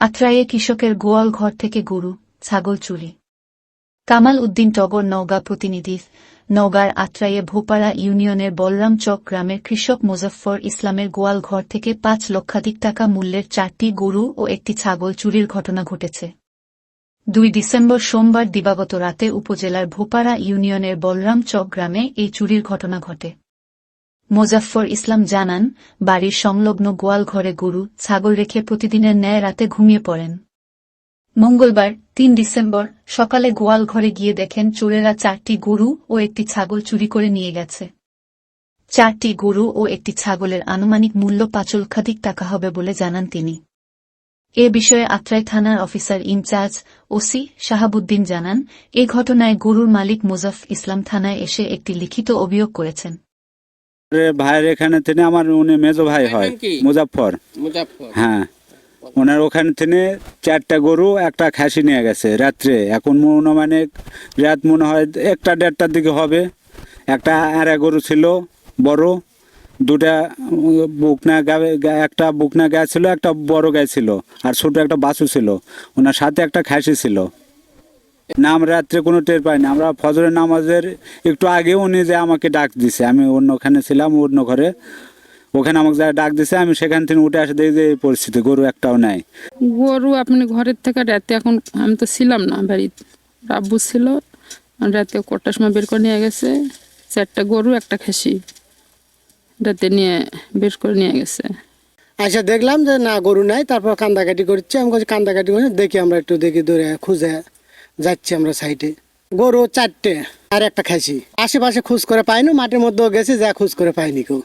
আত্রায়ে কৃষকের গোয়াল ঘর থেকে গরু, ছাগল চুরি। কামাল উদ্দিন টগর নওগাঁ প্রতিনিধি, নওগাঁর আত্রায়ে ভোপাড়া ইউনিয়নের বলরাম চক গ্রামের কৃষক মোজাফফর ইসলামের গোয়াল ঘর থেকে পাঁচ লক্ষাধিক টাকা মূল্যের চারটি গরু ও একটি ছাগল চুরির ঘটনা ঘটেছে। দুই ডিসেম্বর সোমবার দিবাগত রাতে উপজেলার ভোপাড়া ইউনিয়নের বলরাম চক গ্রামে এই চুরির ঘটনা ঘটে। মোজাফফর ইসলাম জানান, বাড়ির সংলগ্ন গোয়াল ঘরে গরু, ছাগল রেখে প্রতিদিনের ন্যায় রাতে ঘুমিয়ে পড়েন। মঙ্গলবার, তিন ডিসেম্বর, সকালে গোয়াল ঘরে গিয়ে দেখেন চোরেরা চারটি গরু ও একটি ছাগল চুরি করে নিয়ে গেছে। চারটি গরু ও একটি ছাগলের আনুমানিক মূল্য পাঁচ লক্ষাধিক টাকা হবে বলে জানান তিনি। এ বিষয়ে আত্রাই থানার অফিসার ইনচার্জ ওসি শাহাবুদ্দিন জানান, এ ঘটনায় গরুর মালিক মোজাফ ইসলাম থানায় এসে একটি লিখিত অভিযোগ করেছেন। ভাইয়ের এখানে থেকে আমার উনি মেজো ভাই হয় মুজাফফর। হ্যাঁ ওনার ওখানে থেকে চারটা গরু একটা খাসি নিয়ে গেছে রাত্রে। এখন মনে মানে রাত মনে হয় একটা দেড়টার দিকে হবে। একটা আড়া গরু ছিল বড়। দুটা বুকনা গা- একটা বুকনা গায়ে ছিল একটা বড় গায়ে ছিল আর ছোট একটা বাছু ছিল। ওনার সাথে একটা খাসি ছিল। নাম রাত্রে কোনো টের পাইনি। আমরা ফজরের নামাজের একটু আগে উনি যে আমাকে ডাক দিছে। আমি অন্যখানে ছিলাম অন্য ঘরে। ওখানে আমাকে যা ডাক দিছে আমি সেখান থেকে উঠে আসে দেখি যে এই পরিস্থিতি গরু একটাও নাই। গরু আপনি ঘরের থেকে রাতে এখন আমি তো ছিলাম না বাড়িতে। আব্বু ছিল রাতে কটার সময় বের করে নিয়ে গেছে। চারটা গরু একটা খাসি। রাতে নিয়ে বের করে নিয়ে গেছে। আচ্ছা দেখলাম যে না গরু নাই তারপর কান্দাকাটি করছে। আমি বলছি কান্দাকাটি করে দেখি আমরা একটু দেখি দূরে খুঁজে। যাচ্ছি আমরা সাইডে গরু চারটে, আর একটা খাইছি। আশেপাশে খোঁজ করে পাইনি মাটির মধ্যেও গেছি, যা খোঁজ করে পাইনি কেউ।